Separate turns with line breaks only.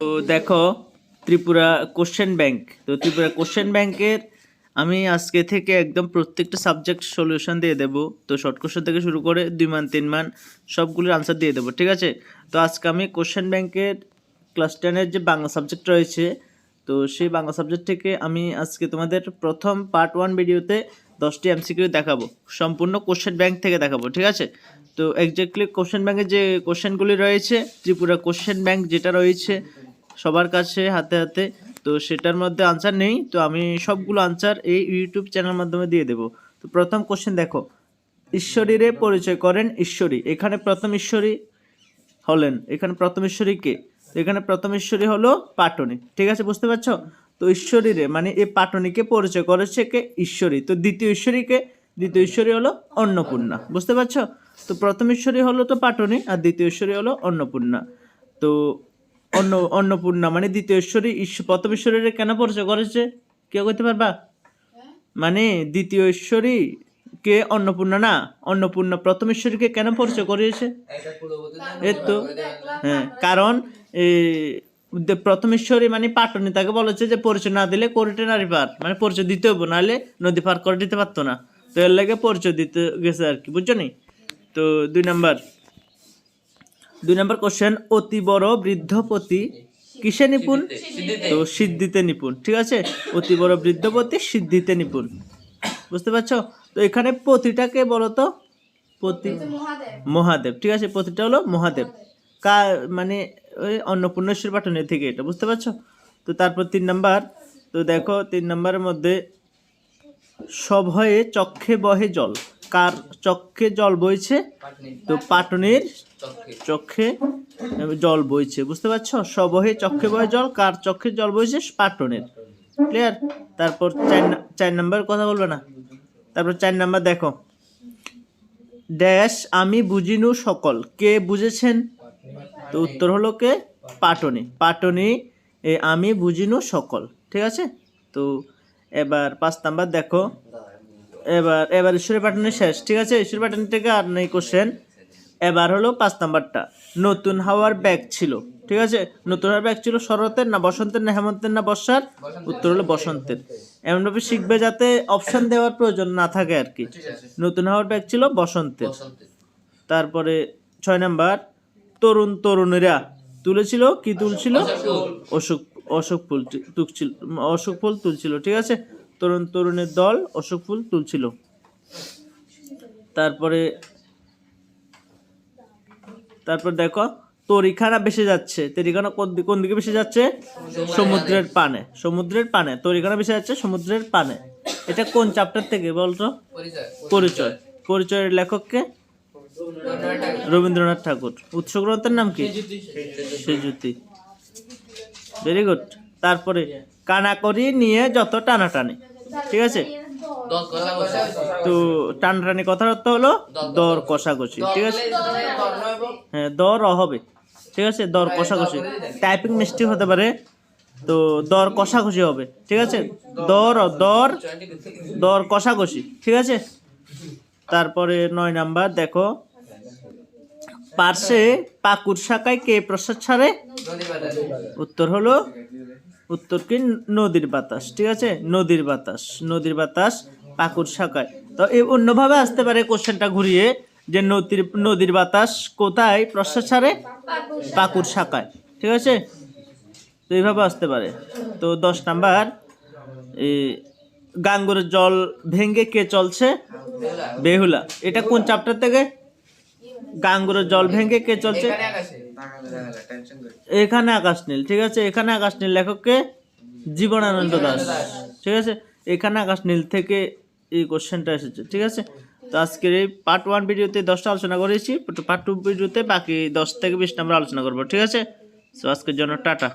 তো দেখো, Tripura question bank. তো ত্রিপুরা কোশ্চেন ব্যাংকের আমি আজকে থেকে একদম প্রত্যেকটা সাবজেক্ট সলিউশন দিয়ে দেবো। তো শর্ট কোশ্চেন থেকে শুরু করে দুই মান, তিন মান সবগুলোর আনসার দিয়ে দেবো, ঠিক আছে? তো আজকে আমি কোশ্চেন ব্যাংকের ক্লাস টেনের যে বাংলা সাবজেক্ট রয়েছে, তো সেই বাংলা সাবজেক্ট থেকে আমি আজকে তোমাদের প্রথম পার্ট ওয়ান ভিডিওতে দশটি এমসিকিউ দেখাবো। সম্পূর্ণ কোশ্চেন ব্যাংক থেকে দেখাবো, ঠিক আছে? তো এক্স্যাক্টলি কোশ্চেন ব্যাংকের যে কোশ্চেনগুলি রয়েছে, ত্রিপুরা কোশ্চেন ব্যাংক যেটা রয়েছে সবার কাছে হাতে হাতে। তো সেটার মধ্যে আনসার নেই। তো আমি সবগুলো আনসার এই ইউটিউব চ্যানেল মাধ্যমে দিয়ে দেবো। তো প্রথম কোশ্চেন দেখো। ঈশ্বরীরে পরিচয় করেন ঈশ্বরী। এখানে প্রথম ঈশ্বরী হলেন। এখানে প্রথম ঈশ্বরী কে? এখানে প্রথম ঈশ্বরী হলো পাটনি। ঠিক আছে, বুঝতে পারছ? তো ঈশ্বরীরে মানে এই পাটনিকে পরিচয় করেছে কে? ঈশ্বরী। তো দ্বিতীয় ঈশ্বরীকে দ্বিতীয় ঈশ্বরী হলো অন্নপূর্ণা। বুঝতে পারছ? তো প্রথম ঈশ্বরী হলো তো পাটনি আর দ্বিতীয় ঈশ্বরী হলো অন্নপূর্ণা। তো অন্ন, অন্নপূর্ণা মানে দ্বিতীয় ঈশ্বরী ঈশ্বর প্রথম কেন পরিচয় করেছে কেউ করতে পারবা? মানে দ্বিতীয় ঈশ্বরী কে অন্নপূর্ণা? না, অন্নপূর্ণা প্রথম ঈশ্বরীকে কেন পরিচয় করিয়েছে এই তো হ্যাঁ কারণ প্রথম ঈশ্বরী মানে পাটনি তাকে বলেছে যে পরিচয় না দিলে করিতে নারী পার। মানে পরিচয় দিতে হব নাহলে নদী পার করে দিতে পারতো না। তো এর লাগে পরিচয় দিতে গেছে আর কি, বুঝছ নি? তো দুই নাম্বার দুই নম্বর কোশ্চেন অতি বড় বৃদ্ধপতি কিসে নিপুণ? তো সিদ্ধিতে নিপুণ ঠিক আছে? অতি বড় বৃদ্ধপতি সিদ্ধিতে নিপুণ। বুঝতে পারছ? তো এখানে পতিটাকে বলো তো পতি মহাদেব। ঠিক আছে? পতিটা হলো মহাদেব। কা মানে ওই অন্নপূর্ণেশ্বর পাটনের থেকে এটা বুঝতে পারছ? তো তারপর তিন নাম্বার তো দেখো তিন নাম্বারের মধ্যে সভয়ে চক্ষে বহে জল। কার চক্ষে জল বইছে? তো পাটনের চক্ষে জল বইছে, বুঝতে পারছ? সবহে চক্ষে বহে জল, কার চক্ষে জল বইছে? পাটনের। ক্লিয়ার তারপর চার নাম্বার কথা বলবে না? তারপর চার নাম্বার দেখো। ড্যাশ আমি বুঝিনু সকল। কে বুঝেছেন? তো উত্তর হলো কে? পাটনি। পাটনি আমি বুঝিনু সকল। ঠিক আছে? তো এবার পাঁচ নাম্বার দেখো। এবার এবার ঈশ্বরী পাটনি শেষ ঠিক আছে? ঈশ্বরী পাটনি থেকে আর নেই কোশ্চেন এবার হলো পাঁচ নাম্বারটা। নতুন হাওয়ার ব্যাগ ছিল ঠিক আছে? নতুন হাওয়ার ব্যাগ ছিল শরতের না বসন্তের না হেমন্তের না বর্ষার? উত্তর হলো বসন্তের। এমনভাবে শিখবে যাতে অপশান দেওয়ার প্রয়োজন না থাকে আর কি। নতুন হাওয়ার ব্যাগ ছিল বসন্তের। তারপরে ছয় নাম্বার তরুণ তরুণীরা। তুলেছিল কি তুলছিল? অশোক অশোক ফুল তুলছিল অশোক ফুল তুলছিল ঠিক আছে? তরুণ তরুণের দল অশোক ফুল তুলছিল। তারপরে, তারপর দেখো, তরিখানা বেশি যাচ্ছে। তরিখানা কোন দিকে বেশি যাচ্ছে? সমুদ্রের পানে। সমুদ্রের পানে। তরিখানা বেশি যাচ্ছে সমুদ্রের পানে। এটা কোন চ্যাপ্টার থেকে বলতো? পরিচয়। পরিচয়ের লেখককে? রবীন্দ্রনাথ ঠাকুর। উৎস গ্রন্থের নাম কি? শ্রীযুতি ভেরি গুড তারপরে কানাকড়ি নিয়ে যত টানাটানি। ঠিক আছে? তো টানাটানি কথার অর্থ হলো দর কষাকষি ঠিক আছে? হ্যাঁ দর হবে ঠিক আছে? দর কষাকষি। টাইপিং মিস্টেক হতে পারে তো দর কষাকষি হবে ঠিক আছে? দর দর দর কষাকষি ঠিক আছে? তারপরে নয় নাম্বার দেখো। পার্শ্বে পাকুর শাখায় কে প্রসাদ ছাড়ে? উত্তর হলো উত্তর কি? নদীর বাতাস, ঠিক আছে? নদীর বাতাস নদীর বাতাস পাকুর শাখায়। তো এই অন্যভাবে আসতে পারে কোশ্চেনটা ঘুরিয়ে যে নদীর নদীর বাতাস কোথায়? প্রসাদ ছাড়ে পাকুর শাখায়, ঠিক আছে? তো এইভাবে আসতে পারে। তো দশ নাম্বার এই গাঙ্গুরের জল ভেঙ্গে কে চলছে? বেহুলা। এটা কোন চ্যাপ্টার থেকে? গাঙ্গুরের জল ভেঙ্গে কে চলছে? এখানে আকাশ নীল ঠিক আছে? এখানে আকাশ নীল লেখককে জীবনানন্দ দাস ঠিক আছে? এখানে আকাশ নীল থেকে এই কোশ্চেনটা এসেছে ঠিক আছে? তো আজকের এই পার্ট ওয়ান ভিডিওতে দশটা আলোচনা করেছি পার্ট টু ভিডিওতে বাকি দশ থেকে বিশ নম্বর আলোচনা করব ঠিক আছে? তো আজকের জন্য টাটা।